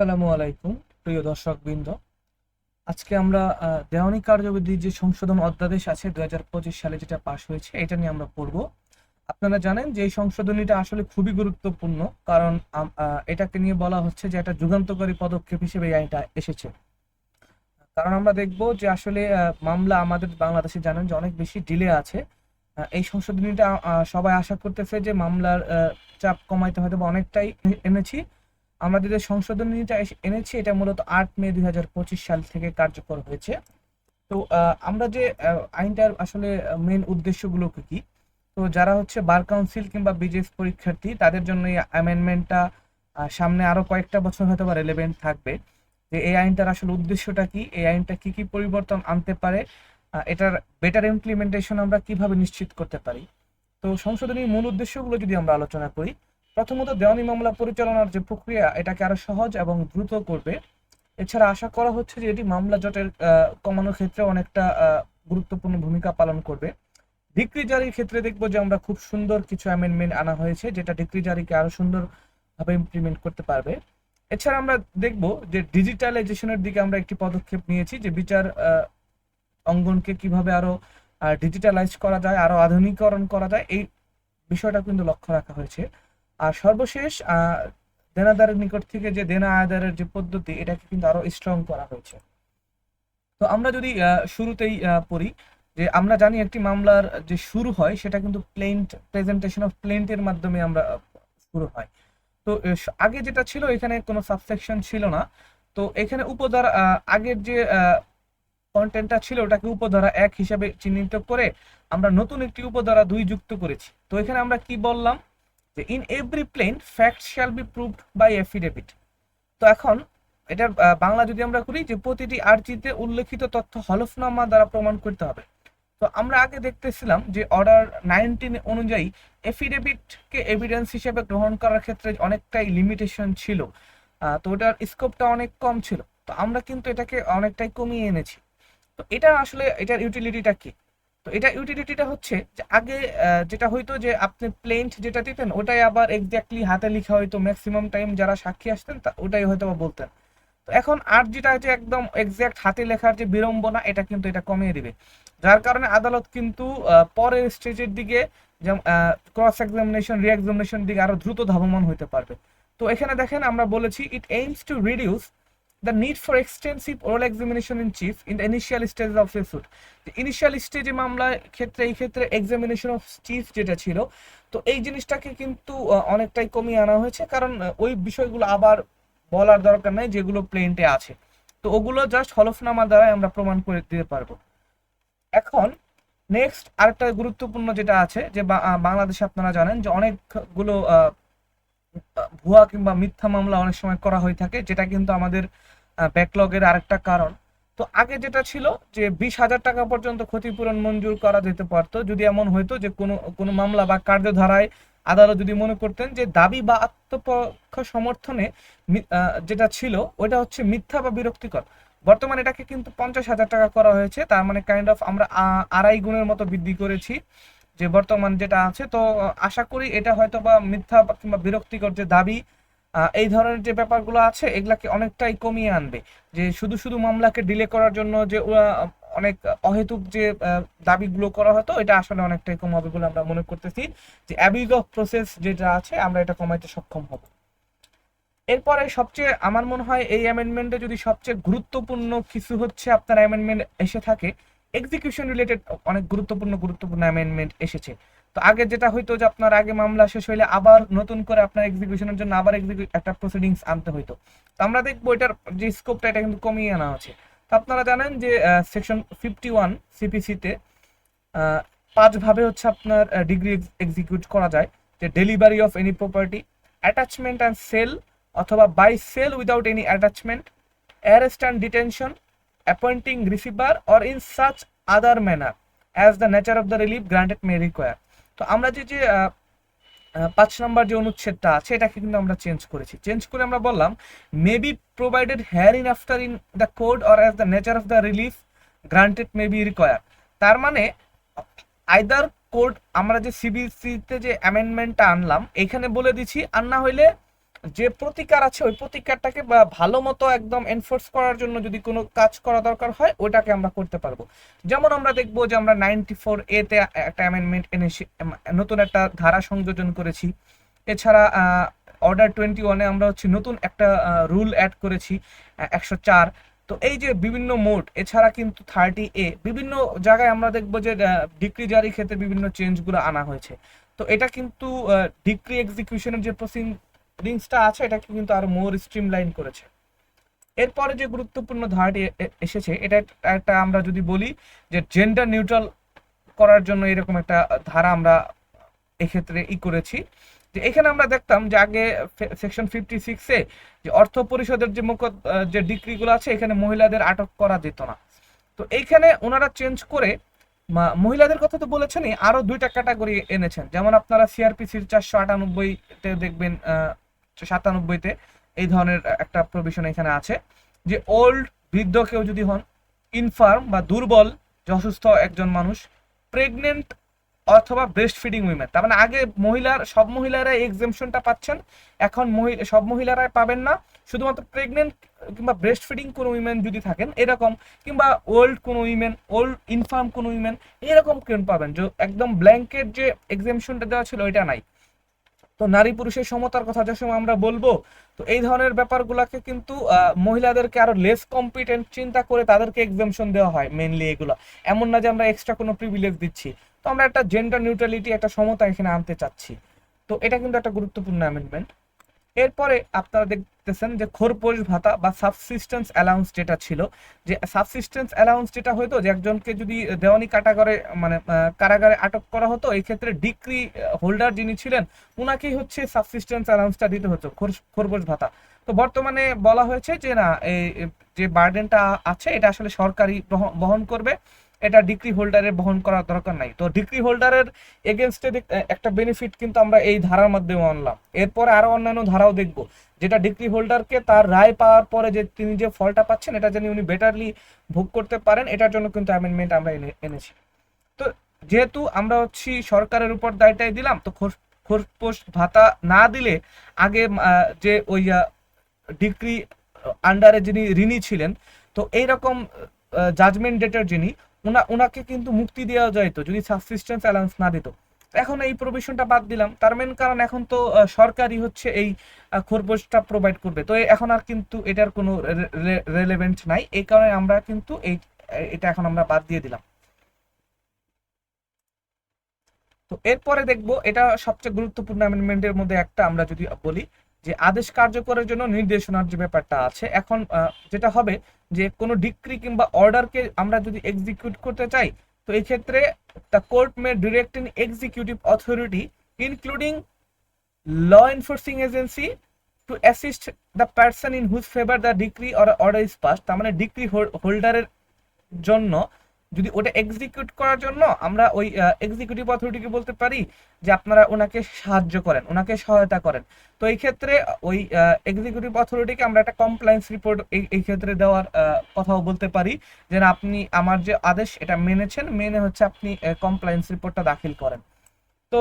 আসসালামু আলাইকুম, প্রিয় দর্শক বৃন্দ আজকে আমরা দেওয়ানি কার্যবিধির যে সংশোধন অধ্যাদেশ আছে দুই হাজার পঁচিশ সালে যেটা পাশ হয়েছে, এটা নিয়ে আমরা পড়ব। আপনারা জানেন যে এই সংশোধনীটা আসলে খুবই গুরুত্বপূর্ণ, কারণ এটাকে নিয়ে বলা হচ্ছে যে একটা যুগান্তকারী পদক্ষেপ হিসেবে এই আইনটা এসেছে। কারণ আমরা দেখব যে আসলে মামলা আমাদের বাংলাদেশে জানেন যে অনেক বেশি ডিলে আছে। এই সংশোধনীটা সবাই আশা করতেছে যে মামলার চাপ কমাইতে হয়তো অনেকটাই এনেছি। আমাদের যে সংশোধনীটা এনেছি, এটা মূলত আট মে দুই হাজার পঁচিশ সাল থেকে কার্যকর হয়েছে। তো আমরা যে আইনটার আসলে মেন উদ্দেশ্যগুলো কি কি? তো যারা হচ্ছে বার কাউন্সিল কিংবা বিজেস পরীক্ষার্থী, তাদের জন্য এই অ্যামেন্ডমেন্টটা সামনে আরও কয়েকটা বছর হয়তো বা রেলেভেন্ট থাকবে। যে এই আইনটার আসলে উদ্দেশ্যটা কি? এই আইনটা কি কি পরিবর্তন আনতে পারে? এটার বেটার ইমপ্লিমেন্টেশন আমরা কীভাবে নিশ্চিত করতে পারি? তো সংশোধনীর মূল উদ্দেশ্যগুলো যদি আমরা আলোচনা করি প্রথমত দেওয়ানি মামলা পরিচালনার যে প্রক্রিয়া, এটাকে আরও সহজ এবং দ্রুত করবে। এছাড়া আশা করা হচ্ছে যে এটি মামলা জটের কমানোর ক্ষেত্রে অনেকটা গুরুত্বপূর্ণ ভূমিকা পালন করবে। ডিক্রি জারির ক্ষেত্রে দেখব যে আমরা খুব সুন্দর কিছু অ্যামেন্ডমেন্ট আনা হয়েছে, যেটা ডিক্রি জারিকে আরও সুন্দরভাবে ইমপ্লিমেন্ট করতে পারবে। এছাড়া আমরা দেখব যে ডিজিটালাইজেশনের দিকে আমরা একটি পদক্ষেপ নিয়েছি, যে বিচার অঙ্গনকে কীভাবে আরও ডিজিটালাইজ করা যায়, আরও আধুনিকরণ করা যায়, এই বিষয়টা কিন্তু লক্ষ্য রাখা হয়েছে। আর সর্বশেষ দেনাদারের নিকট থেকে যে দেনা আদায়ের যে পদ্ধতি, এটাকে কিন্তু আরও স্ট্রং করা হয়েছে। তো আমরা যদি শুরুতেই পড়ি, যে আমরা জানি একটি মামলার যে শুরু হয়, সেটা কিন্তু প্লেন্ট প্রেজেন্টেশন অফ প্লেন্টের মাধ্যমে আমরা শুরু হয়। তো আগে যেটা ছিল, এখানে কোনো সাবসেকশন ছিল না। তো এখানে উপধারা আগের যে কন্টেন্টটা ছিল, ওটাকে উপধারা এক হিসাবে চিহ্নিত করে আমরা নতুন একটি উপধারা দুই যুক্ত করেছি। তো এখানে আমরা কি বললাম? In every plain fact shall be proved by affidavit তো এখন, এটা বাংলা যদি আমরা করি যে প্রতিটি আর্জিতে উল্লেখিত তথ্য হলফনামা দ্বারা প্রমাণ করতে হবে। তো আমরা আগে দেখতেছিলাম যে অর্ডার নাইনটিন অনুযায়ী এফিডেভিটকে এভিডেন্স হিসেবে গ্রহণ করার ক্ষেত্রে অনেকটাই লিমিটেশন ছিল। তো ওটার স্কোপটা অনেক কম ছিল। তো আমরা কিন্তু এটাকে অনেকটাই কমিয়ে এনেছি। তো এটা আসলে, এটার ইউটিলিটিটা কি? এটা ইউটিলিটিটা হচ্ছে যে আগে যেটা হইতো যে আপনি প্লেন্ট যেটা দিতেন, ওটাই আবার এক্স্যাক্টলি হাতে লেখা হইতো ম্যাক্সিমাম টাইম যারা সাক্ষী আসতেন ওটাই হয়তো বা বলতেন। তো এখন আর যেটা যে একদম এক্স্যাক্ট হাতে লেখার যে বিড়ম্বনা, এটা কিন্তু এটা কমিয়ে দিবে। যার কারণে আদালত কিন্তু পরের স্টেজের দিকে ক্রস এক্সামিনেশন রি এক্সামিনেশন দিকে আরও দ্রুত ধাবমান হতে পারবে। তো এখানে দেখেন আমরা বলেছি it aims to reduce the need for extensive oral examination in chief in the initial stage of a suit initial স্টেজে মামলার ক্ষেত্রে, এই ক্ষেত্রে এক্সামিনেশন অফ চিফ যেটা ছিল, তো এই জিনিসটাকে কিন্তু অনেকটাই কমিয়ে আনা হয়েছে। কারণ ওই বিষয়গুলো আবার বলার দরকার নাই, যেগুলো প্লেন্টে আছে। তো ওগুলো জাস্ট হলফনামা দ্বারা আমরা প্রমাণ করে দিতে পারব। এখন নেক্সট আরেকটা গুরুত্বপূর্ণ যেটা আছে, যে বাংলাদেশে আপনারা জানেন যে অনেকগুলো ভুয়া কিংবা মিথ্যা মামলা অনেক সময় করা হয়ে থাকে, যেটা কিন্তু আমাদের ব্যাকলগের আরেকটা কারণ। তো আগে যেটা ছিল যে বিশ হাজার টাকা পর্যন্ত ক্ষতিপূরণ মঞ্জুর করা যেতে পারতো। যদি এমন হইতো যে কোনো কোনো মামলা বা কার্যধারায় আদালত যদি মনে করতেন যে দাবি বা আত্মপক্ষ সমর্থনে যেটা ছিল ওটা হচ্ছে মিথ্যা বা বিরক্তিকর। বর্তমানে এটাকে কিন্তু পঞ্চাশ হাজার টাকা করা হয়েছে। তার মানে কাইন্ড অফ আমরা আড়াই গুণের মতো বৃদ্ধি করেছি যে বর্তমান যেটা আছে। তো আশা করি এটা হয়তো বা মিথ্যা কিংবা বিরক্তিকর যে দাবি এই ধরনের যে ব্যাপারগুলো আছে, এগুলাকে অনেকটাই কমিয়ে আনবে। যে শুধু শুধু মামলাকে ডিলে করার জন্য যে অনেক অহেতুক যে দাবিগুলো করা হতো, এটা আসলে অনেকটাই কম হবে বলে আমরা মনে করতেছি। যে অ্যাবিউজ অফ প্রসেস যেটা আছে, আমরা এটা কমাইতে সক্ষম হব। এরপরে সবচেয়ে আমার মনে হয় এই অ্যামেন্ডমেন্টে যদি সবচেয়ে গুরুত্বপূর্ণ কিছু হচ্ছে, আপনার অ্যামেন্ডমেন্ট এসে থাকে এক্সিকিউশন রিলেটেড অনেক গুরুত্বপূর্ণ গুরুত্বপূর্ণ অ্যামেন্ডমেন্ট এসেছে। তো আগে যেটা হইতো যে আপনার আগে মামলা শেষ হইলে আবার নতুন করে আপনার এক্সিকিউশনের জন্য আবার এক্সিকিউ একটা প্রসিডিংস আনতে হইতো। তো আমরা দেখব এটার যে স্কোপটা এটা কিন্তু কমিয়ে আনা হচ্ছে। তো আপনারা জানেন যে সেকশন ফিফটি ওয়ান সিপিসিতে পাঁচ ভাবে হচ্ছে আপনার ডিগ্রি এক্সিকিউট করা যায়। যে delivery of any property attachment and sale অথবা by sale without any attachment arrest and detention appointing receiver or in such other manner as the nature of the relief granted may require তো আমরা যে যে পাঁচ number যে অনুচ্ছেদটা আছে, এটাকে কিন্তু আমরা চেঞ্জ করেছি। চেঞ্জ করে আমরা বললাম may be provided hereinafter in the code or as the nature of the relief granted may be require তার মানে আইদার কোড আমরা যে সিবিসিতে যে অ্যামেন্ডমেন্টটা আনলাম, এখানে বলে দিছি, আর না হইলে যে প্রতিকার আছে, ওই প্রতিকারটাকে ভালো মতো একদম এনফোর্স করার জন্য যদি কোনো কাজ করা দরকার হয়, ওইটাকে আমরা করতে পারব। যেমন আমরা দেখব যে আমরা নাইনটি ফোর এতে একটা অ্যামেন্ডমেন্ট এনেছি নতুন একটা ধারা সংযোজন করেছি। এছাড়া অর্ডার টোয়েন্টি ওয়ানে আমরা হচ্ছে নতুন একটা রুল অ্যাড করেছি একশো চার। তো এই যে বিভিন্ন মোড এছাড়া কিন্তু থার্টি এ বিভিন্ন জায়গায় আমরা দেখব যে ডিগ্রি জারি ক্ষেত্রে বিভিন্ন চেঞ্জগুলো আনা হয়েছে। তো এটা কিন্তু ডিগ্রি এক্সিকিউশনের যে প্রসিডিংসটা আছে, এটাকে কিন্তু আরও মোর স্ট্রিমলাইন করেছে। এরপরে যে গুরুত্বপূর্ণ ধারাটি এসেছে, এটা একটা আমরা যদি বলি যে জেন্ডার নিউট্রাল করার জন্য এরকম একটা ধারা আমরা এক্ষেত্রে ই করেছি। যে এখানে আমরা দেখতাম যে আগে সেকশন ফিফটি সিক্সে যে অর্থ পরিষদের যে মুখ যে ডিগ্রিগুলো আছে, এখানে মহিলাদের আটক করা যেত না। তো এইখানে ওনারা চেঞ্জ করে মহিলাদের কথা তো বলেছেনই, আরও দুইটা ক্যাটাগরি এনেছেন। যেমন আপনারা সিআরপিসির চারশো আটানব্বইতে দেখবেন সাতানব্বইতে এই ধরনের একটা প্রভিশন এখানে আছে যে ওল্ড বৃদ্ধ কেউ যদি হন ইনফার্ম বা দুর্বল, যে অসুস্থ একজন মানুষ প্রেগনেন্ট অথবা ব্রেস্ট ফিডিং উইমেন তার মানে আগে মহিলার, সব মহিলারা এক্সেমশনটা পাচ্ছেন, এখন মহিলা সব মহিলারাই পাবেন না, শুধুমাত্র প্রেগনেন্ট কিংবা ব্রেস্ট ফিডিং কোনো উইমেন যদি থাকেন, এরকম, কিংবা ওল্ড কোনো উইমেন ওল্ড ইনফার্ম কোনো উইমেন এরকম কেন পাবেন, যে একদম ব্ল্যাঙ্কেট যে এক্সেমশনটা দেওয়া ছিল, ওইটা নাই। তো নারী পুরুষের সমতার কথা যে সময় আমরা বলব, তো এই ধরনের ব্যাপারগুলোকে কিন্তু মহিলাদেরকে আরও লেস কম্পিটেন্ট চিন্তা করে তাদেরকে এক্সামশন দেওয়া হয় মেনলি এগুলো। এমন না যে আমরা এক্সট্রা কোনো প্রিভিলেজ দিচ্ছি। তো আমরা একটা জেন্ডার নিউট্রালিটি একটা সমতা এখানে আনতে চাচ্ছি। তো এটা কিন্তু একটা গুরুত্বপূর্ণ অ্যামেন্ডমেন্ট এরপরে আপনারা দেখতেছেন যে খোরপোশ ভাতা বা সাবসিস্টেন্স অ্যালাউন্স যেটা ছিল, যে সাবসিস্টেন্স অ্যালাউন্স যেটা হতো যে একজনকে যদি দেওয়ানি কাটাগারে মানে কারাগারে আটক করা হতো, এই ক্ষেত্রে ডিগ্রি হোল্ডার যিনি ছিলেন, উনাকেই হচ্ছে সাবসিস্টেন্স অ্যালাউন্সটা দিতে হতো খোর- খোরপোশ ভাতা। তো বর্তমানে বলা হয়েছে যে না, এই, যে বার্ডেনটা আছে, এটা আসলে সরকারি বহ- বহন করবে। এটা ডিগ্রি হোল্ডারের বহন করার দরকার নাই। তো ডিগ্রি হোল্ডারের এগেনস্টে একটা বেনিফিট কিন্তু আমরা এই ধারার মাধ্যমে আনলাম। এরপরে আরও অন্যান্য ধারাও দেখব। যেটা ডিগ্রি হোল্ডারকে তার রায় পাওয়ার পরে যে তিনি যে ফলটা পাচ্ছেন, এটা যেন উনি বেটারলি ভোগ করতে পারেন। এটার জন্য কিন্তু অ্যামেন্ডমেন্ট আমরা এনে- এনেছি। তো যেহেতু আমরা হচ্ছি সরকারের উপর দায়টাই দিলাম, তো খোর- খোরপোশ ভাতা না দিলে আগে যে ওই ডিগ্রি আন্ডারে যিনি ঋণী ছিলেন, তো এইরকম জাজমেন্ট ডেটের যিনি উনাকে কিন্তু মুক্তি দেওয়া যাইতো যদি সাবসিস্টেন্স অ্যালাউন্স না দিত। এখন এই প্রভিশনটা বাদ দিলাম তার মেন কারণ এখন তো সরকারই হচ্ছে এই আহ, খোরপোশটা প্রোভাইড করবে। তো এখন আর কিন্তু এটার কোনো রেলেভেন্ট নাই এই কারণে আমরা কিন্তু এই এটা এখন আমরা বাদ দিয়ে দিলাম। তো এরপরে দেখব এটা সবচেয়ে গুরুত্বপূর্ণ অ্যামেন্ডমেন্টের মধ্যে একটা আমরা যদি বলি যে আদেশ কার্যকরের জন্য নির্দেশনার যে ব্যাপারটা আছে, এখন যেটা হবে যে কোনো ডিক্রি কিংবা অর্ডারকে আমরা যদি এক্সিকিউট করতে চাই, তো এই ক্ষেত্রে the court may direct in executive authority including law enforcing agency to assist the person in whose favour the decree or order is pass তার মানে ডিগ্রি হোল্ডারের জন্য যদি ওটা এক্সিকিউট করার জন্য আমরা ওই এক্সিকিউটিভ অথরিটিকে বলতে পারি যে আপনারা ওনাকে সাহায্য করেন, ওনাকে সহায়তা করেন। তো এই ক্ষেত্রে ওই এক্সিকিউটিভ অথরিটিকে আমরা একটা কমপ্লায়েন্স রিপোর্ট এই ক্ষেত্রে দেওয়ার কথাও বলতে পারি যে আপনি আমার যে আদেশ এটা মেনেছেন, মেনে হচ্ছে আপনি কমপ্লায়েন্স রিপোর্টটা দাখিল করেন। তো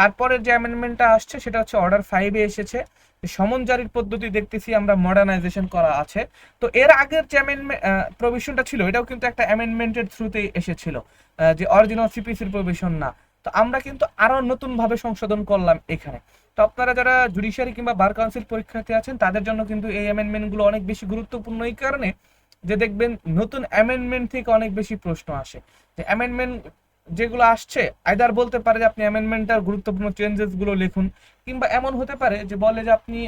তারপরে যে অ্যামেন্ডমেন্টটা আসছে, সেটা হচ্ছে অর্ডার ফাইভে এসেছে। সমন জারির পদ্ধতি দেখতেছি আমরা মডার্নাইজেশন করা আছে। তো এর আগের যে অ্যামেন্ডমেন্ট প্রভিশনটা ছিল, এটাও কিন্তু একটা অ্যামেন্ডমেন্টের থ্রুতেই এসেছিল। যে অরিজিনাল সিপিসির প্রভিশন না। তো আমরা কিন্তু আরও নতুনভাবে সংশোধন করলাম এখানে। তো আপনারা যারা জুডিশিয়ারি কিংবা বার কাউন্সিল পরীক্ষার্থী আছেন, তাদের জন্য কিন্তু এই অ্যামেন্ডমেন্টগুলো অনেক বেশি গুরুত্বপূর্ণ। এই কারণে যে দেখবেন, নতুন অ্যামেন্ডমেন্ট থেকে অনেক বেশি প্রশ্ন আসে। যে অ্যামেন্ডমেন্ট যেগুলো আসছে আইদার বলতে পারে যে আপনি অ্যামেন্ডমেন্টের গুরুত্বপূর্ণ চেঞ্জেসগুলো লিখুন, কিংবা এমন হতে পারে যে বলে যে আপনি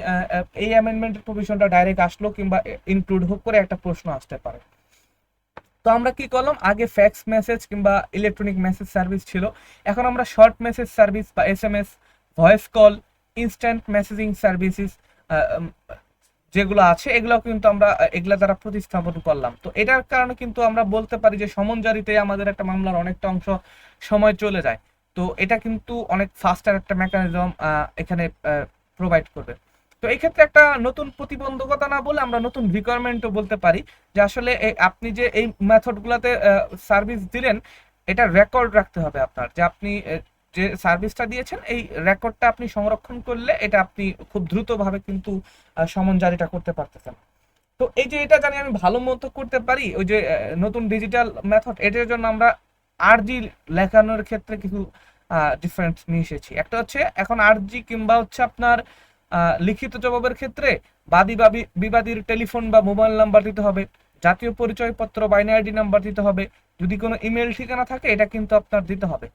এই অ্যামেন্ডমেন্টের প্রভিশনটা ডাইরেক্ট আসলো কিংবা ইনক্লুড হোক করে একটা প্রশ্ন আসতে পারে। তো আমরা কি করলাম? আগে ফ্যাক্স মেসেজ কিংবা ইলেকট্রনিক মেসেজ সার্ভিস ছিল। এখন আমরা শর্ট মেসেজ সার্ভিস বা S M S voice call instant messaging services যেগুলো আছে, এগুলো কিন্তু আমরা এগুলা দ্বারা প্রতিস্থাপন করলাম। তো এটার কারণে কিন্তু আমরা বলতে পারি যে সমন জারিতে আমাদের একটা মামলার অনেকটা অংশ সময় চলে যায়। তো এটা কিন্তু অনেক ফাস্টার একটা মেকানিজম এখানে প্রোভাইড করবে। তো এই ক্ষেত্রে একটা নতুন প্রতিবন্ধকতা না বলে আমরা নতুন রিকোয়ারমেন্টও বলতে পারি যে আসলে আপনি যে এই মেথডগুলোতে সার্ভিস দিলেন, এটা রেকর্ড রাখতে হবে আপনার। যে আপনি যে সার্ভিসটা দিয়েছেন, এই রেকর্ডটা আপনি সংরক্ষণ করলে এটা আপনি খুব দ্রুতভাবে কিন্তু সমন জারিটা করতে পারতেছেন। তো এই যে এটা জানি আমি ভালো মতো করতে পারি, ওই যে নতুন ডিজিটাল মেথড এটার জন্য আমরা আরজি লেখানোর ক্ষেত্রে কিছু ডিফারেন্স নিয়ে এসেছি। একটা হচ্ছে, এখন আরজি কিংবা হচ্ছে আপনার লিখিত জবাবের ক্ষেত্রে বাদী বা বিবাদীর টেলিফোন বা মোবাইল নাম্বার দিতে হবে, জাতীয় পরিচয়পত্র, বাইনারি নাম্বার দিতে হবে, যদি কোনো ইমেল ঠিকানা থাকে, এটা কিন্তু আপনার দিতে হবে।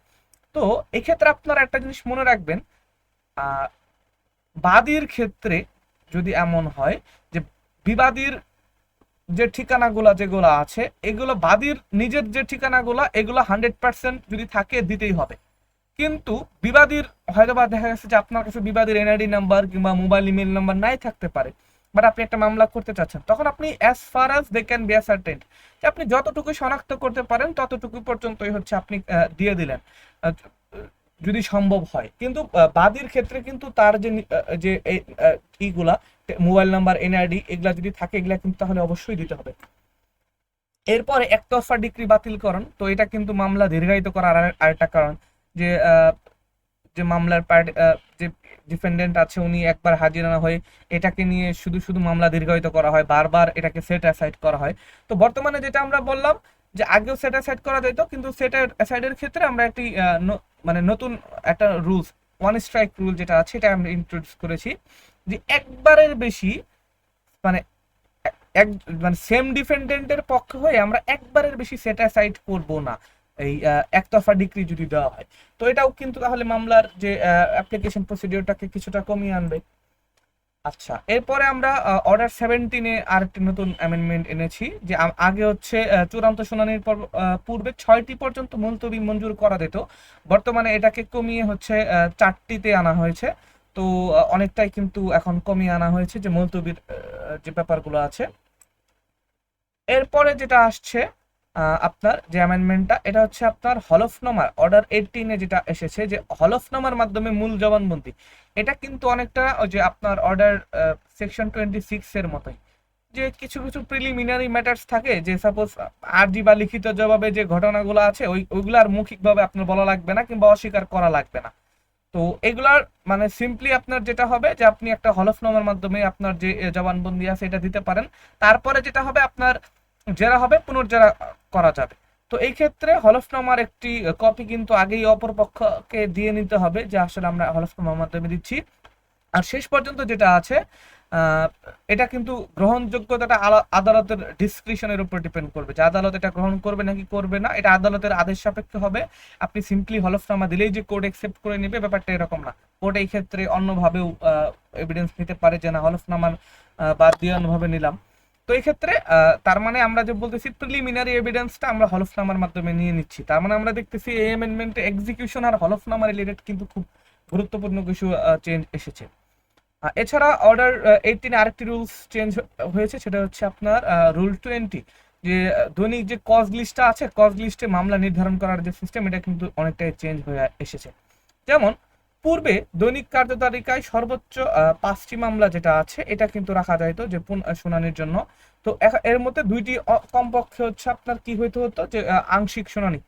তো এক্ষেত্রে আপনারা একটা জিনিস মনে রাখবেন বাদীর ক্ষেত্রে যদি এমন হয় যে বিবাদীর যে ঠিকানাগুলা যেগুলো আছে, এগুলো বাদীর নিজের যে ঠিকানাগুলা, এগুলো হান্ড্রেড পার্সেন্ট যদি থাকে দিতেই হবে। কিন্তু বিবাদীর হয়তো বা দেখা গেছে যে আপনার কাছে বিবাদীর এনআইডি নাম্বার কিংবা মোবাইল ইমেল নাম্বার নাই থাকতে পারে। বাট আপনি একটা মামলা করতে চাচ্ছেন, তখন আপনি as far as they can be ascertained যে আপনি যতটুকু শনাক্ত করতে পারেন ততটুকু পর্যন্তই হচ্ছে আপনি দিয়ে দিলেন। যদি সম্ভব হয়। কিন্তু বাদীর ক্ষেত্রে কিন্তু তার যে যে ইগুলা মোবাইল নাম্বার, এনআইডি, এগুলা যদি থাকে, এগুলা কিন্তু তাহলে অবশ্যই দিতে হবে। এরপরে একতরফা ডিগ্রি বাতিলকরণ তো এটা কিন্তু মামলা দীর্ঘায়িত করার আর- আরেকটা কারণ যে যে মামলার যে ডিফেন্ডেন্ট আছে, উনি একবার হাজির না হয়ে এটাকে নিয়ে শুধু শুধু মামলা দীর্ঘায়িত করা হয়, বারবার এটাকে সেট অ্যাসাইড করা হয়। তো বর্তমানে যেটা আমরা বললাম যে আগেও সেট অ্যাসাইড করা যেত, কিন্তু সেট অ্যাসাইডের ক্ষেত্রে আমরা একটি মানে নতুন একটা রুলস ওয়ান স্ট্রাইক রুল যেটা আছে, এটা আমরা ইন্ট্রোডিউস করেছি যে একবারের বেশি মানে এক মানে সেম ডিফেন্ডেন্টের পক্ষে হয়ে আমরা একবারের বেশি সেট অ্যাসাইড করব না। এই একতরফা ডিগ্রি যদি দেওয়া হয়। তো এটাও কিন্তু তাহলে মামলার যে অ্যাপ্লিকেশন প্রসিডিওরটাকে কিছুটা কমিয়ে আনবে। আচ্ছা এরপরে আমরা অর্ডার সেভেন্টিনে আরেকটি নতুন অ্যামেন্ডমেন্ট এনেছি, যে আগে হচ্ছে চূড়ান্ত শুনানির পর পূর্বে ছয়টি পর্যন্ত মুলতবি মঞ্জুর করা যেত। বর্তমানে এটাকে কমিয়ে হচ্ছে চারটিতে আনা হয়েছে। তো অনেকটাই কিন্তু এখন কমিয়ে আনা হয়েছে যে মুলতবির যে ব্যাপারগুলো আছে। এরপরে যেটা আসছে আপনার যে অ্যামেন্ডমেন্টটা এটা হচ্ছে আপনার হলফনামার অর্ডার এইটিনে যেটা এসেছে যে হলফনামার মাধ্যমে মূল জবানবন্দি। এটা কিন্তু অনেকটা ওই যে আপনার অর্ডার সেকশন টোয়েন্টি সিক্সের মতোই। যে কিছু কিছু প্রিলিমিনারি ম্যাটার্স থাকে, যে সাপোজ আরজি বা লিখিত জবাবে যে ঘটনাগুলো আছে, ওই ওইগুলো আর মৌখিকভাবে আপনার বলা লাগবে না কিংবা অস্বীকার করা লাগবে না। তো এগুলার মানে সিম্পলি আপনার যেটা হবে যে আপনি একটা হলফনামার মাধ্যমে আপনার যে জবানবন্দি আছে, এটা দিতে পারেন। তারপরে যেটা হবে আপনার জেরা হবে, পুনর্জেরা করা যাবে। তো এই ক্ষেত্রে হলফনামার একটি কপি কিন্তু আগেই অপর পক্ষকে দিয়ে নিতে হবে, যে আসলে আমরা হলফনামার মাধ্যমে দিচ্ছি। আর শেষ পর্যন্ত যেটা আছে এটা কিন্তু গ্রহণযোগ্যতাটা আদালতের ডিসক্রিশনের উপর ডিপেন্ড করবে। যে আদালত এটা গ্রহণ করবে নাকি করবে না, এটা আদালতের আদেশ সাপেক্ষে হবে। আপনি সিম্পলি হলফনামা দিলেই যে কোর্ট একসেপ্ট করে নেবে, ব্যাপারটা এরকম না। কোর্ট এই ক্ষেত্রে অন্যভাবেও এভিডেন্স নিতে পারে যে না হলফনামার বাদ দিয়ে অন্যভাবে নিলাম। তো এই ক্ষেত্রে তার মানে আমরা যে বলতেছি প্রিলিমিনারি এভিডেন্সটা আমরা হলফনামার মাধ্যমে নিয়ে নিচ্ছি। তার মানে আমরা দেখতেছি এই অ্যামেন্ডমেন্টে এক্সিকিউশন আর হলফনামা রিলেটেড কিন্তু খুব গুরুত্বপূর্ণ কিছু চেঞ্জ এসেছে। এছাড়া অর্ডার এইটিনে আরেকটি রুলস চেঞ্জ হয়েছে, সেটা হচ্ছে আপনার রুল টোয়েন্টি যে দৈনিক যে কজ লিস্টটা আছে কজ লিস্টে মামলা নির্ধারণ করার যে সিস্টেম এটা কিন্তু অনেকটাই চেঞ্জ হয়ে এসেছে। যেমন পূর্বে দৈনিক কার্যতালিকায় সর্বোচ্চ পাঁচটি মামলা যেটা আছে এটা কিন্তু রাখা যাইতো যে শুনানির জন্য। তো এর মধ্যে দুইটি কমপক্ষে হচ্ছে আপনার কি হইতে হতো যে আংশিক শুনানি।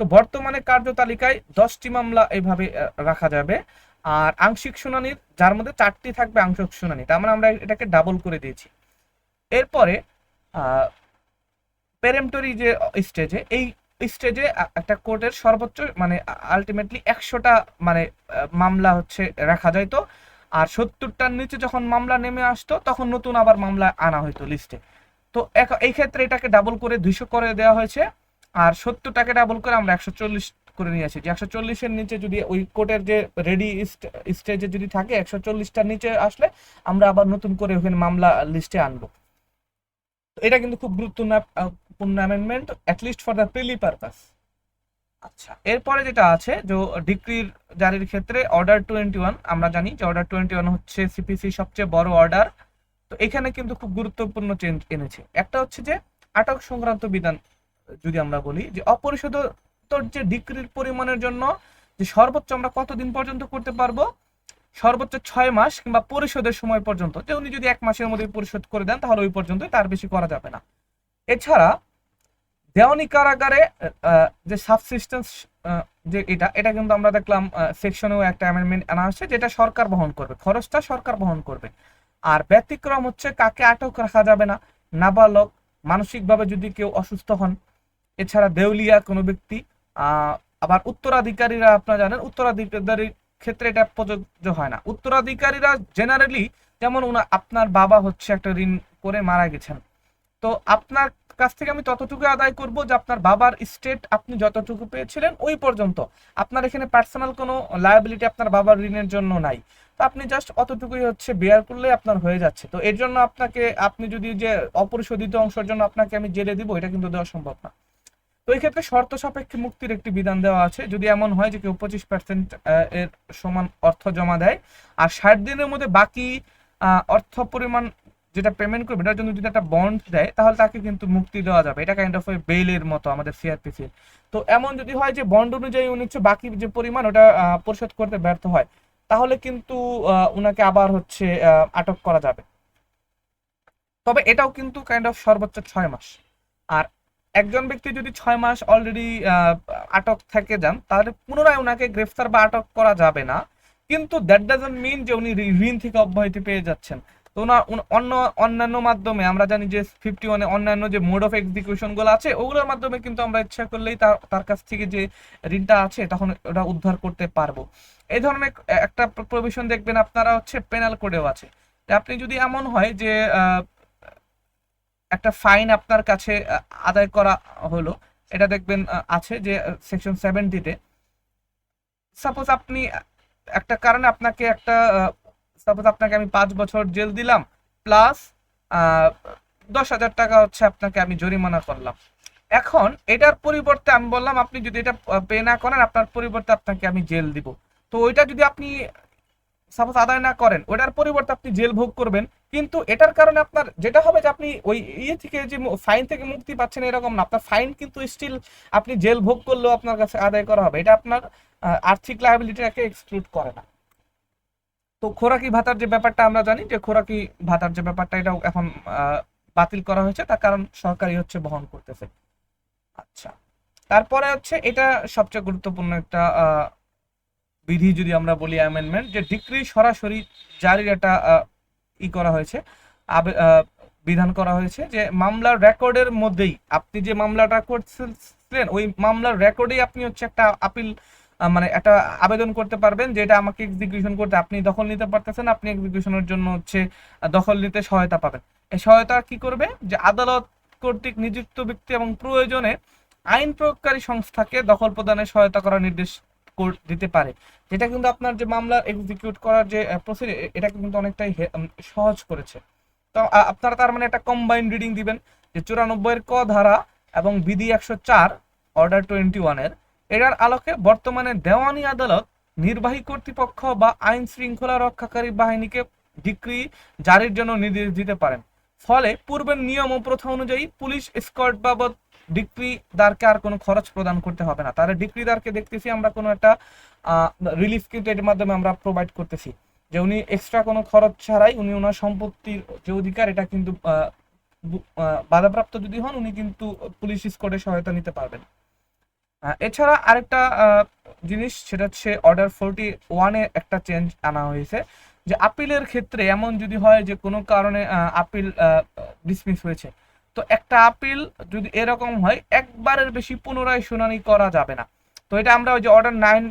তো বর্তমানে কার্যতালিকায় দশটি মামলা এইভাবে আহ, রাখা যাবে। আর আংশিক শুনানির যার মধ্যে চারটি থাকবে আংশিক শুনানি তার মানে আমরা এটাকে ডাবল করে দিয়েছি। এরপরে পেরেমটরি যে স্টেজে এই স্টেজে একটা কোর্টের সর্বোচ্চ মানে আলটিমেটলি একশোটা মানে মামলা হচ্ছে রাখা যাইতো আর সত্তরটার নিচে যখন মামলা নেমে আসতো, তখন নতুন আবার মামলা আনা হইতো লিস্টে তো এই ক্ষেত্রে এটাকে ডাবল করে দুইশো করে দেওয়া হয়েছে। আর সত্তরটাকে ডাবল করে আমরা একশো চল্লিশ করে নিয়ে আসি। যে একশো চল্লিশের নিচে যদি ওই কোর্টের যে রেডি স্টেজে যদি থাকে, একশো চল্লিশটার নিচে আসলে আমরা আবার নতুন করে ওখানে মামলা লিস্টে আনব। তো এটা কিন্তু খুব গুরুত্বপূর্ণ amendment at least for the prelim purpose আচ্ছা। এরপরে যেটা আছে যে ডিক্রির জারির ক্ষেত্রে অর্ডার টোয়েন্টি ওয়ান আমরা জানি যে অর্ডার টোয়েন্টি ওয়ান হচ্ছে সিপিসি সবচেয়ে বড় অর্ডার তো এখানে কিন্তু খুব গুরুত্বপূর্ণ চেঞ্জ এনেছে। একটা হচ্ছে যে আটক সংক্রান্ত বিধান যদি আমরা বলি যে অপরিশোধিত যে ডিক্রির পরিমাণের জন্য যে সর্বোচ্চ আমরা কতদিন পর্যন্ত করতে পারব? সর্বোচ্চ ছয় মাস কিংবা পরিশোধের সময় পর্যন্ত। যে উনি যদি এক মাসের মধ্যে পরিশোধ করে দেন তাহলে ওই পর্যন্ত তার বেশি করা যাবে না। এছাড়া দেওয়ানি কারাগারে যে সাবসিস্টেন্স যে এটা এটা কিন্তু আমরা দেখলাম সেকশনেও একটা অ্যামেন্ডমেন্ট আনা হচ্ছে যেটা সরকার বহন করবে। খরচটা সরকার বহন করবে। আর ব্যতিক্রম হচ্ছে কাকে আটক রাখা যাবে না। নাবালক, মানসিকভাবে যদি কেউ অসুস্থ হন, এছাড়া দেউলিয়া কোনো ব্যক্তি আবার উত্তরাধিকারীরা আপনারা জানেন উত্তরাধিকারীর ক্ষেত্রে এটা প্রযোজ্য হয় না। উত্তরাধিকারীরা জেনারেলি যেমন আপনার বাবা হচ্ছে একটা ঋণ করে মারা গেছেন। তো আপনার কাছ থেকে আমি ততটুকু আদায় করব যে আপনার বাবার স্টেট আপনি যতটুকু পেয়েছিলেন ওই পর্যন্ত। আপনার এখানে পার্সোনাল কোনো লায়াবিলিটি আপনার বাবার ঋণের জন্য নাই। তো আপনি জাস্ট অতটুকুই হচ্ছে বেয়ার করলে আপনার হয়ে যাচ্ছে। তো এর জন্য আপনাকে, আপনি যদি যে অপরিশোধিত অংশের জন্য আপনাকে আমি জেলে দিব, এটা কিন্তু দেওয়া সম্ভব না। তো এই ক্ষেত্রে শর্ত সাপেক্ষে মুক্তির একটি বিধান দেওয়া আছে। যদি এমন হয় যে কেউ পঁচিশ পার্সেন্ট এর সমান অর্থ জমা দেয়, আর ষাট দিনের মধ্যে বাকি অর্থ পরিমাণ যেটা পেমেন্ট করবে, এটার জন্য যদি একটা বন্ড দেয়, তাহলে তাকে কিন্তু মুক্তি দেওয়া যাবে। এটা কাইন্ড অফ বেইলের মতো আমাদের সিআরপিসি তো এমন যদি হয় যে বন্ড অনুযায়ী উনি হচ্ছে বাকি যে পরিমাণ, ওটা পরিশোধ করতে ব্যর্থ হয়, তাহলে কিন্তু উনাকে আবার হচ্ছে আটক করা যাবে। তবে এটাও কিন্তু কাইন্ড অফ সর্বোচ্চ ছয় মাস। আর একজন ব্যক্তি যদি ছয় মাস অলরেডি আটক থেকে যান, তাহলে পুনরায় ওনাকে গ্রেফতার বা আটক করা যাবে না। কিন্তু দ্যাট ডাজন্ট মিন যে উনি ঋণ থেকে অব্যাহতি পেয়ে যাচ্ছেন। তো অন্য, অন্যান্য মাধ্যমে, আমরা জানি যে ফিফটি ওয়ানে অন্যান্য যে মোড অফ এক্সিকিউশনগুলো আছে, ওগুলোর মাধ্যমে কিন্তু আমরা ইচ্ছা করলেই তার তার কাছ থেকে যে ঋণটা আছে, তখন ওটা উদ্ধার করতে পারব। এই ধরনের একটা প্রভিশন দেখবেন, আপনারা হচ্ছে পেনাল কোডেও আছে। আপনি যদি এমন হয় যে একটা ফাইন আপনার কাছে আদায় করা হলো, এটা দেখবেন আছে যে সেকশন সেভেন্টিতে সাপোজ আপনি, একটা কারণে আপনাকে একটা সাপোজ আপনাকে আমি পাঁচ বছর জেল দিলাম প্লাস দশ হাজার টাকা হচ্ছে আপনাকে আমি জরিমানা করলাম। এখন এটার পরিবর্তে আমি বললাম, আপনি যদি এটা পে না করেন, আপনার পরিবর্তে আপনাকে আমি জেল দিব। তো ওইটা যদি আপনি সাপোজ আদায় না করেন ওটার পরিবর্তে আপনি জেল ভোগ করবেন। কিন্তু এটার কারণে আপনার, যেটা হবে যে আপনি ওই ইয়ে থেকে যে ফাইন থেকে মুক্তি পাচ্ছেন এরকম না। আপনার ফাইন কিন্তু স্টিল আপনি জেল ভোগ করলেও আপনার কাছে আদায় করা হবে। এটা আপনার আর্থিক লায়াবিলিটিটাকে এক্সক্লুড করে না। তো খোরাকি ভাতার যে ব্যাপারটা আমরা জানি যে খোরাকি ভাতার যে ব্যাপারটা, এটাও এখন বাতিল করা হয়েছে। তার কারণ সরকারই হচ্ছে বহন করতেছে। আচ্ছা। তারপরে হচ্ছে এটা সবচেয়ে গুরুত্বপূর্ণ একটা বিধি যদি আমরা বলি অ্যামেন্ডমেন্ট যে ডিক্রি সরাসরি জারির একটা ই করা হয়েছে। বিধান করা হয়েছে যে মামলার রেকর্ডের মধ্যেই আপনি যে মামলাটা করছিলেন, ওই মামলার রেকর্ডেই আপনি হচ্ছে একটা আপিল মানে একটা আবেদন করতে পারবেন যে এটা আমাকে এক্সিকিউশন করতে আপনি দখল নিতে পারতেছেন, আপনি এক্সিকিউশনের জন্য হচ্ছে দখল নিতে সহায়তা পাবেন। এই সহায়তা কি করবে? যে আদালত কর্তৃক নিযুক্ত ব্যক্তি এবং প্রয়োজনে আইন প্রয়োগকারী সংস্থাকে দখল প্রদানে সহায়তা করার নির্দেশ দিতে পারে। যেটা কিন্তু আপনার যে মামলা এক্সিকিউট করার যে প্রসিডিউর এটাকে কিন্তু অনেকটাই সহজ করেছে। তো আপনারা তার মানে একটা কম্বাইন্ড রিডিং দিবেন, যে চুরানব্বই এর ক ধারা এবং বিধি একশো চার অর্ডার টোয়েন্টি ওয়ানের এটার আলোকে বর্তমানে দেওয়ানি আদালত নির্বাহী কর্তৃপক্ষ বা আইন শৃঙ্খলা রক্ষাকারী বাহিনীকে ডিক্রি জারির জন্য নির্দেশ দিতে পারেন। ফলে পূর্বের নিয়ম ও প্রথা অনুযায়ী পুলিশ স্কট বাবদ ডিক্রি ডিক্রিদারকে আর কোনো খরচ প্রদান করতে হবে না। তাহলে ডিক্রিদারকে দেখতেছি আমরা কোনো একটা রিলিফ কিন্তু এর মাধ্যমে আমরা প্রোভাইড করতেছি। যে উনি এক্সট্রা কোনো খরচ ছাড়াই উনি ওনার সম্পত্তির যে অধিকার এটা কিন্তু বাধাপ্রাপ্ত যদি হন, উনি কিন্তু পুলিশ স্কোর্টের সহায়তা নিতে পারবেন। এছাড়া আরেকটা জিনিস সেটা হচ্ছে অর্ডার ফোরটি ওয়ানে একটা চেঞ্জ আনা হয়েছে যে আপিলের ক্ষেত্রে এমন যদি হয় যে কোনো কারণে আপিল ডিসমিস হয়েছে, তো একটা আপিল যদি এরকম হয়, একবারের বেশি পুনরায় শুনানি করা যাবে না। তো এটা আমরা ওই যে অর্ডার নাইন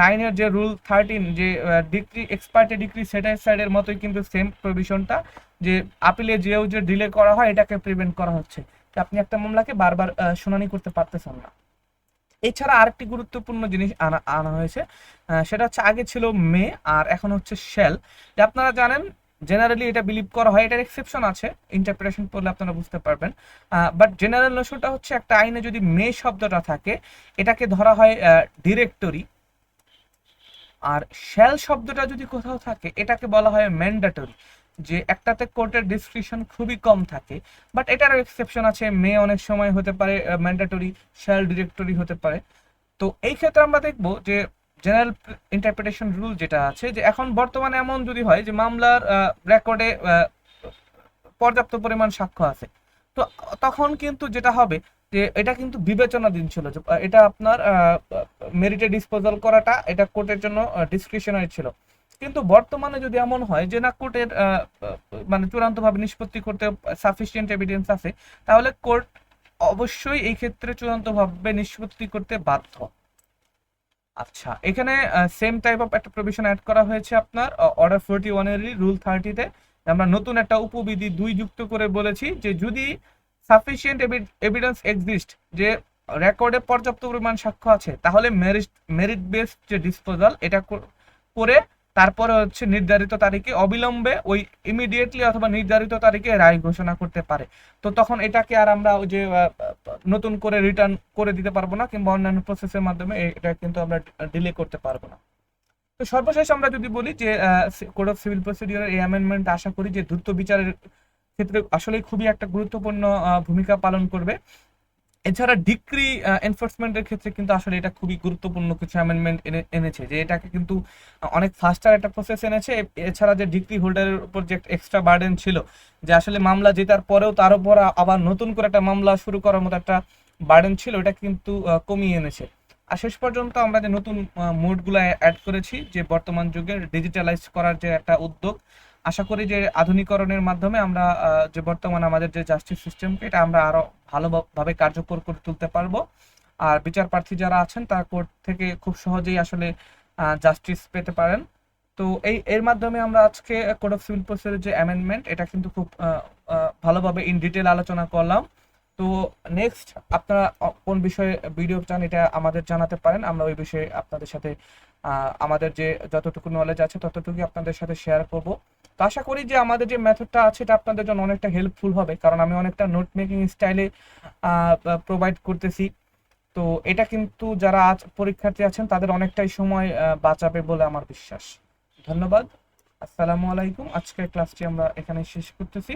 নাইনের যে রুল থার্টিন যে ডিগ্রি এক্সপার্টি ডিগ্রি সেটাই সাইডের মতোই কিন্তু সেম প্রভিশনটা যে আপিলে যেও যে ডিলে করা হয়, এটাকে প্রিভেন্ট করা হচ্ছে। আপনি একটা মামলাকে বারবার শুনানি করতে পারতেছেন না। এছাড়া আরেকটি গুরুত্বপূর্ণ জিনিস আনা আনা হয়েছে সেটা হচ্ছে আগে ছিল মে আর এখন হচ্ছে শেল। আপনারা জানেন জেনারেলি এটা বিলিভ করা হয়, এটার এক্সেপশন আছে ইন্টারপ্রিটেশন করলে আপনারা বুঝতে পারবেন। বাট জেনারেল নোশনটা হচ্ছে একটা আইনে যদি মে শব্দটা থাকে, এটাকে ধরা হয় ডিরেক্টরি আর শ্যাল শব্দটা যদি কোথাও থাকে, এটাকে বলা হয় ম্যান্ডাটরি যে একটাতে কোর্টের ডিসক্রিপশন খুবই কম থাকে বাট এটারও এক্সেপশন আছে মে অনেক সময় হতে পারে ম্যান্ডাটরি শ্যাল ডিরেক্টরি হতে পারে। তো এই ক্ষেত্রে আমরা দেখব যে জেনারেল ইন্টারপ্রিটেশন রুল যেটা আছে, যে এখন বর্তমানে এমন যদি হয় যে মামলার রেকর্ডে পর্যাপ্ত পরিমাণ সাক্ষ্য আছে, তো তখন কিন্তু যেটা হবে যে এটা কিন্তু বিবেচনাধীন ছিল যে এটা আপনার মেরিটে ডিসপোজাল করাটা, এটা কোর্টের জন্য ডিসক্রিশনারি ছিল। কিন্তু বর্তমানে যদি এমন হয় যে না কোর্টের মানে চূড়ান্তভাবে নিষ্পত্তি করতে সাফিসিয়েন্ট এভিডেন্স আছে, তাহলে কোর্ট অবশ্যই এই ক্ষেত্রে চূড়ান্তভাবে নিষ্পত্তি করতে বাধ্য। আচ্ছা এখানে সেম টাইপ অফ একটা প্রভিশন অ্যাড করা হয়েছে আপনার অর্ডার ফোরটি ওয়ানেরই রুল থার্টিতে আমরা নতুন একটা উপবিধি দুই যুক্ত করে বলেছি যে যদি সাফিসিয়েন্ট এভিডেন্স এক্সিস্ট যে রেকর্ডে পর্যাপ্ত পরিমাণ সাক্ষ্য আছে, তাহলে মেরিট মেরিট বেসড যে ডিসপোজাল এটা করে তারপরে হচ্ছে নির্ধারিত তারিখে অবিলম্বে ওই ইমিডিয়েটলি অথবা নির্ধারিত তারিখে রায় ঘোষণা করতে পারে। তো তখন এটাকে আর আমরা ওই যে নতুন করে রিটার্ন করে দিতে পারব না কিংবা অন্যান্য প্রসেসের মাধ্যমে এটা কিন্তু আমরা ডিলে করতে পারব না। তো সর্বশেষ আমরা যদি বলি যে কোড অফ সিভিল প্রসিডিওর এই অ্যামেন্ডমেন্ট আশা করি যে দ্রুত বিচারের ক্ষেত্রে আসলে খুবই একটা গুরুত্বপূর্ণ ভূমিকা পালন করবে। এছাড়া ডিক্রি এনফোর্সমেন্টের ক্ষেত্রে কিন্তু আসলে এটা খুবই গুরুত্বপূর্ণ কিছু অ্যামেন্ডমেন্ট এনেছে যে এটাকে কিন্তু অনেক ফাস্টার একটা প্রসেস এনেছে। এছাড়া যে ডিগ্রি হোল্ডারের উপর যে এক্সট্রা বার্ডেন ছিল, যে আসলে মামলা জেতার পরেও তার উপর আবার নতুন করে একটা মামলা শুরু করার মতো একটা বার্ডেন ছিল, এটা কিন্তু কমিয়ে এনেছে। আর শেষ পর্যন্ত আমরা যে নতুন মোডগুলো অ্যাড করেছি, যে বর্তমান যুগে ডিজিটালাইজ করার যে একটা উদ্যোগ আশা করি যে আধুনিকরণের মাধ্যমে আমরা যে বর্তমান আমাদের যে জাস্টিস সিস্টেমকে এটা আমরা আরও ভালোভাবে কার্যকর করে তুলতে পারব। আর বিচার প্রার্থী যারা আছেন, তারা কোর্ট থেকে খুব সহজেই আসলে জাস্টিস পেতে পারেন। তো এই, এর মাধ্যমে আমরা আজকে কোড অফ সিভিল প্রসিডিউর যে অ্যামেন্ডমেন্ট এটা কিন্তু খুব ভালোভাবে ইন ডিটেল আলোচনা করলাম। তো নেক্সট আপনারা কোন বিষয়ে ভিডিও চান, এটা আমাদের জানাতে পারেন। আমরা ওই বিষয়ে আপনাদের সাথে আমাদের যে যতটুকু নলেজ আছে, ততটুকুই আপনাদের সাথে শেয়ার করব। তো আশা করি যে আমাদের যে মেথডটা আছে, এটা আপনাদের জন্য অনেকটা হেল্পফুল হবে। কারণ আমি অনেকটা নোট মেকিং স্টাইলে প্রোভাইড করতেছি। তো এটা কিন্তু যারা আজ পরীক্ষার্থী আছেন, তাদের অনেকটাই সময় বাঁচাবে বলে আমার বিশ্বাস। ধন্যবাদ। আসসালামু আলাইকুম। আজকের ক্লাসটি আমরা এখানে শেষ করতেছি।